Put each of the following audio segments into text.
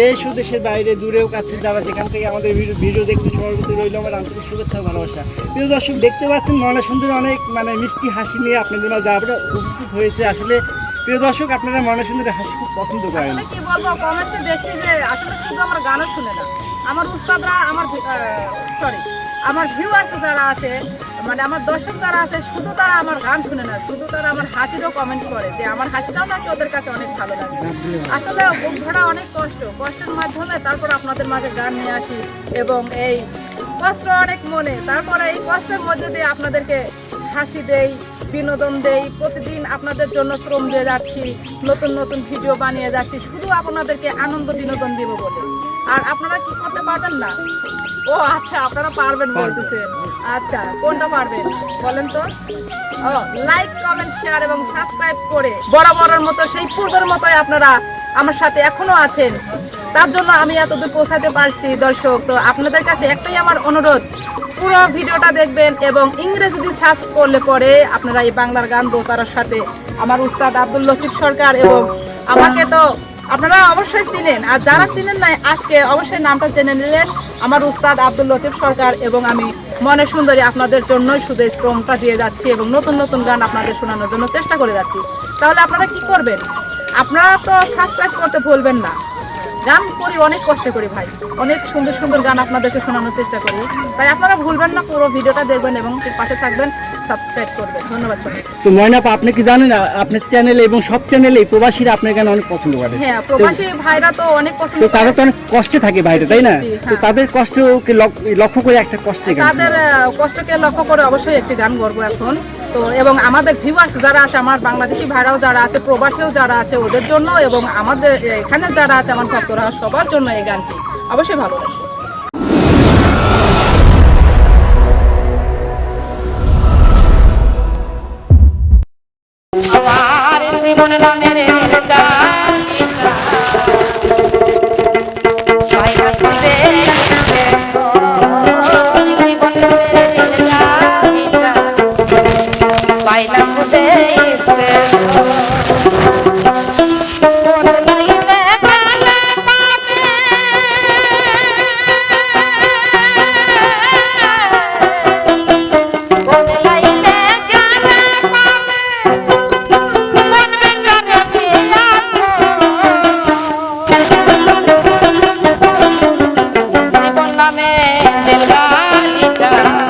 দেশ ও দেশের বাইরে, দূরেও কাছে যারা যেখান থেকে আমাদের ভিডিও ভিডিও দেখতে সবার প্রতি রইল। আমার আন্তরিক শুভেচ্ছা ভালোবাসা। প্রিয় দর্শক, দেখতে পাচ্ছেন ময়না সুন্দর অনেক মানে মিষ্টি হাসি নিয়ে আপনাদের মাঝে আমরা উপস্থিত হয়েছে। আসলে প্রিয় দর্শক, আপনারা ময়না সুন্দরের হাসি খুব পছন্দ করেন। কি বলব, কমেন্টে দেখি যে আসলে শুধু আমার গানও শুনে না, আমার উস্তাদরা, আমার সরি আমার ভিউয়ার্স যারা আছে মানে আমার দর্শক যারা আছে, শুধু তারা আমার গান শুনে না, শুধু তারা আমার হাসিরও কমেন্ট করে যে আমার হাসিটাও নাকি ওদের কাছে অনেক ভালো লাগে। আসলে বুক ভরা অনেক কষ্ট, কষ্টের মাধ্যমে তারপর আপনাদের মাঝে গান নিয়ে আসি এবং এই কষ্ট অনেক মনে, তারপরে এই কষ্টের মধ্যে দিয়ে আপনাদেরকে হাসি দেই বিনোদন দেই। প্রতিদিন আপনাদের জন্য শ্রম দিয়ে যাচ্ছি নতুন নতুন ভিডিও বানিয়ে যাচ্ছি শুধু আপনাদেরকে আনন্দ বিনোদন দিব বলে। আর আপনারা কি করতে পারবেন না? ও আচ্ছা আপনারা পারবেন বলতেছেন। আচ্ছা কোনটা পারবেন? বলেন তো। ও লাইক কমেন্ট শেয়ার এবং সাবস্ক্রাইব করে বরাবরের মতো সেই পূর্বের মতোই আপনারা আমার সাথে এখনও আছেন। তার জন্য আমি এতদূর পৌঁছাতে পারছি দর্শক। তো আপনাদের কাছে একটাই আমার অনুরোধ পুরো ভিডিওটা দেখবেন এবং ইংরেজিতে সার্চ করলে পরে আপনারা এই বাংলার গান দোতারার সাথে আমার উস্তাদ আব্দুল লতিফ সরকার এবং আমাকে তো আপনারা অবশ্যই চিনেন। আর যারা চিনেন নাই, আজকে অবশ্যই নামটা জেনে নিলেন। আমার উস্তাদ আব্দুল লতিফ সরকার এবং আমি মনে সুন্দরী আপনাদের জন্যই শুধু শ্রমটা দিয়ে যাচ্ছি এবং নতুন নতুন গান আপনাদের শোনানোর জন্য চেষ্টা করে যাচ্ছি। তাহলে আপনারা কি করবেন? আপনারা তো সাবস্ক্রাইব করতে ভুলবেন না। গান করি অনেক কষ্ট করি ভাই। অনেক সুন্দর সুন্দর গান আপনাদেরকে শোনানোর চেষ্টা করি। তাই আপনারা ভুলবেন না পুরো ভিডিওটা দেখবেন এবং পাশে থাকবেন সাবস্ক্রাইব করবেন। ধন্যবাদ তো ময়না আপা, আপনি কি জানেন আপনার চ্যানেলে এবং সব চ্যানেলে প্রবাসীরা আপনার গান অনেক পছন্দ করে? হ্যাঁ প্রবাসী ভাইরা তো অনেক পছন্দ তো করে তারা তো অনেক কষ্টে থাকে ভাইরা তাই না? তো হ্যাঁ। তাদের কষ্টকে লক্ষ্য করে একটা কষ্টে গান তাদের কষ্টকে লক্ষ্য করে অবশ্যই একটি গান করব এখন। তো, এবং আমাদের ভিউয়ার্স যারা আছে, আমার বাংলাদেশি ভাইরাও যারা আছে, প্রবাসেও যারা আছে, ওদের জন্য এবং আমাদের এখানে যারা আছে, আমার ভক্তরা সবার জন্য এই গানটি অবশ্যই ভালো লাগবে। দিলগালিটা পাইনা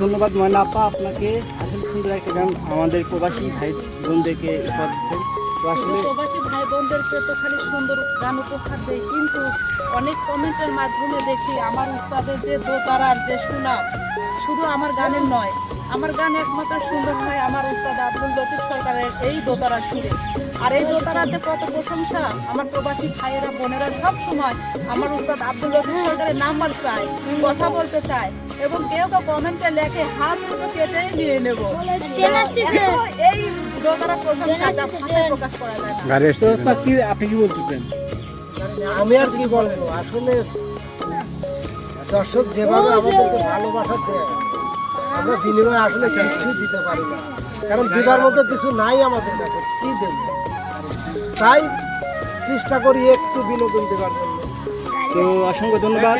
ধন্যবাদ ময়না আপা আপনাকে আসলে সুন্দর একটা গান আমাদের প্রবাসী ভাই বোনদেরকে উপহার দিচ্ছেন। প্রবাসী ভাই বোনদেরকে তো খালি সুন্দর গান উপহার দেয় কিন্তু অনেক কমেন্টের মাধ্যমে দেখি আমার উস্তাদের যে দোতারার যে সুনাম শুধু আমার গানের নয় আমার গান একমাত্র সুন্দর হয় আমার উস্তাদ আব্দুল লতিফ সরকারের এই দোতারা সুরে। আর এই দোতারার যে কত প্রশংসা আমার প্রবাসী ভাইয়েরা বোনেরা সব সময় আমার উস্তাদ আব্দুল লতিফ সরকারের নাম্বার চায় কথা বলতে চায় এবং কেউ কেউ কমেন্টে লেখে হাত দুটো কেটেই নিয়ে নেব। এই কি আমি আর কি আসলে ভালোবাসা দেয় আসলে দিতে না কারণ দিবার মতো কিছু নাই আমাদের কাছে কি দেব তাই চেষ্টা করি একটু বিনোদন দেবার জন্য তো অসংখ্য ধন্যবাদ।